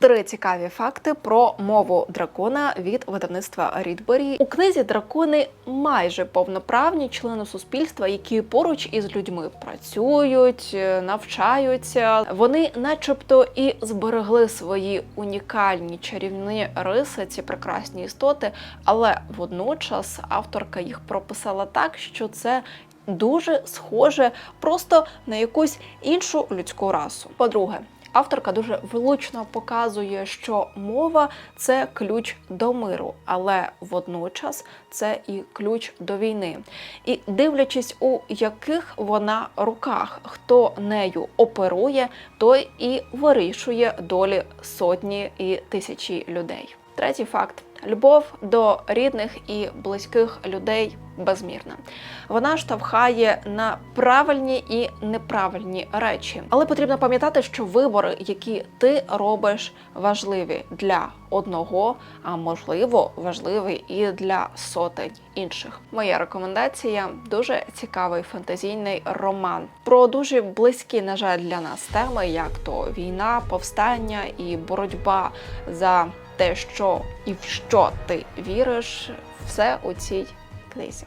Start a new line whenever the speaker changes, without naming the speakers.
Три цікаві факти про мову дракона від видавництва Рідбері. У книзі дракони майже повноправні члени суспільства, які поруч із людьми працюють, е, навчаються. Вони, начебто, і зберегли свої унікальні чарівні риси, ці прекрасні істоти, але водночас авторка їх прописала так, що це дуже схоже просто на якусь іншу людську расу. По-друге, авторка дуже влучно показує, що мова це ключ до миру, але водночас це і ключ до війни. І дивлячись, у яких вона руках, хто нею оперує, той і вирішує долі сотні і тисячі людей. Третій факт: любов до рідних і близьких людей безмірна. Вона штовхає на правильні і неправильні речі. Але потрібно пам'ятати, що вибори, які ти робиш, важливі для одного, а можливо, важливі і для сотень інших. Моя рекомендація дуже цікавий фантазійний роман про дуже близькі, на жаль, для нас теми, як то війна, повстання і боротьба за те, що і в що ти віриш, все у цій книзі.